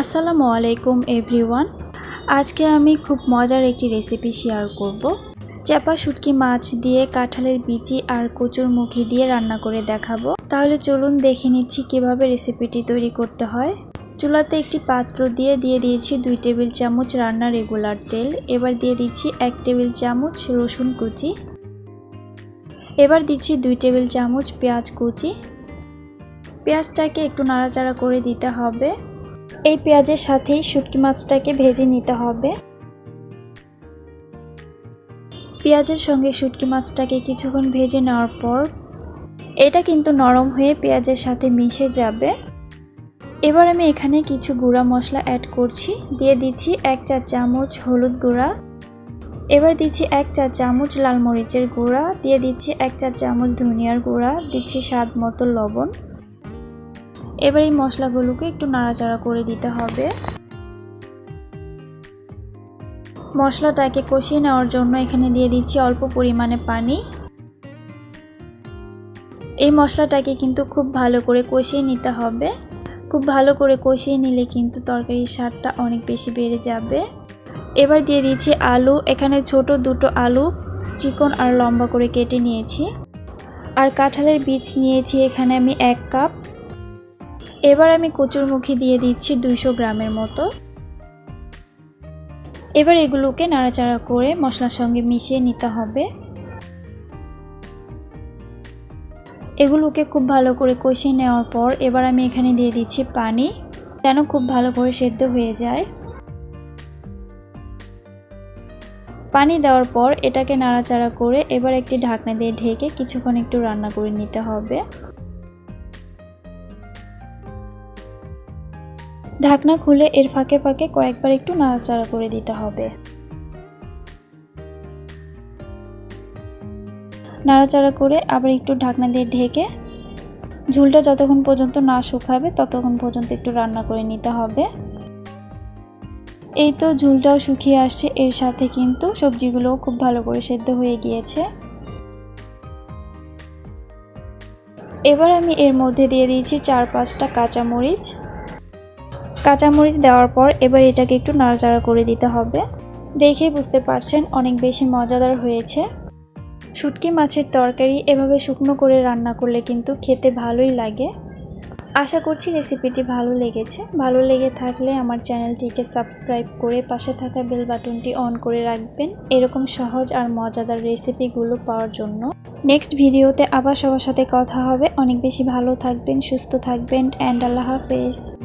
আসসালামু আলাইকুম এভরিওয়ান। আজকে আমি খুব মজার একটি রেসিপি শেয়ার করব। চাপা শুটকি মাছ দিয়ে কাঁঠালের বিচি আর কচুর মুখি দিয়ে রান্না করে দেখাবো। তাহলে চলুন দেখে নিচ্ছি কীভাবে রেসিপিটি তৈরি করতে হয়। চুলাতে একটি পাত্র দিয়ে দিয়ে দিয়েছি দুই টেবিল চামচ রান্নার রেগুলার তেল। এবার দিয়ে দিচ্ছি এক টেবিল চামচ রসুন কুচি। এবার দিচ্ছি দুই টেবিল চামচ পেঁয়াজ কুচি। পেঁয়াজটাকে একটু নাড়াচাড়া করে দিতে হবে। এই পেঁয়াজের সাথেই শুটকি মাছটাকে ভেজে নিতে হবে। পেঁয়াজের সঙ্গে শুটকি মাছটাকে কিছুক্ষণ ভেজে নেওয়ার পর এটা কিন্তু নরম হয়ে পেঁয়াজের সাথে মিশে যাবে। এবার আমি এখানে কিছু গুঁড়া মশলা অ্যাড করছি। দিয়ে দিচ্ছি এক চা চামচ হলুদ গুঁড়া। এবার দিচ্ছি এক চা চামচ লাল মরিচের গুঁড়া। দিয়ে দিচ্ছি এক চা চামচ ধনিয়ার গুঁড়া। দিচ্ছি স্বাদ মতো লবণ। এবার এই মশলাগুলোকে একটু নাড়াচাড়া করে দিতে হবে। মশলাটাকে কষিয়ে নেওয়ার জন্য এখানে দিয়ে দিচ্ছি অল্প পরিমাণে পানি। এই মশলাটাকে কিন্তু খুব ভালো করে কষিয়ে নিতে হবে। খুব ভালো করে কষিয়ে নিলে কিন্তু তরকারির স্বাদটা অনেক বেশি বেড়ে যাবে। এবার দিয়ে দিচ্ছি আলু। এখানে ছোট দুটো আলু, চিকন আর লম্বা করে কেটে নিয়েছি। আর কাঁঠালের বীজ নিয়েছি এখানে আমি এক কাপ। এবার আমি কচুরমুখী দিয়ে দিচ্ছি দুইশো গ্রামের মতো। এবার এগুলোকে নাড়াচাড়া করে মশলার সঙ্গে মিশিয়ে নিতে হবে। এগুলোকে খুব ভালো করে কষিয়ে নেওয়ার পর এবার আমি এখানে দিয়ে দিচ্ছি পানি, যেন খুব ভালো করে সেদ্ধ হয়ে যায়। পানি দেওয়ার পর এটাকে নাড়াচাড়া করে এবার একটি ঢাকনা দিয়ে ঢেকে কিছুক্ষণ একটু রান্না করে নিতে হবে। ঢাকনা খুলে এর ফাঁকে ফাঁকে কয়েকবার একটু নাড়াচাড়া করে দিতে হবে। নাড়াচাড়া করে আবার একটু ঢাকনা দিয়ে ঢেকে ঝুলটা যতক্ষণ পর্যন্ত না শুকাবে ততক্ষণ পর্যন্ত একটু রান্না করে নিতে হবে। এই তো ঝুলটাও শুকিয়ে আসছে, এর সাথে কিন্তু সবজিগুলোও খুব ভালো করে সেদ্ধ হয়ে গিয়েছে। এবার আমি এর মধ্যে দিয়ে দিয়েছি চার পাঁচটা কাঁচামরিচ। কাঁচামরিচ দেওয়ার পর এবার এটাকে একটু নাড়াচাড়া করে দিতে হবে। দেখে বুঝতে পারছেন অনেক বেশি মজাদার হয়েছে। শুটকি মাছের তরকারি এভাবে শুকনো করে রান্না করলে কিন্তু খেতে ভালোই লাগে। আশা করছি রেসিপিটি ভালো লেগেছে। ভালো লেগে থাকলে আমার চ্যানেলটিকে সাবস্ক্রাইব করে পাশে থাকা বেল বাটনটি অন করে রাখবেন এরকম সহজ আর মজাদার রেসিপিগুলো পাওয়ার জন্য। নেক্সট ভিডিওতে আবার সবার সাথে কথা হবে। অনেক বেশি ভালো থাকবেন, সুস্থ থাকবেন অ্যান্ড আল্লাহ হাফেজ।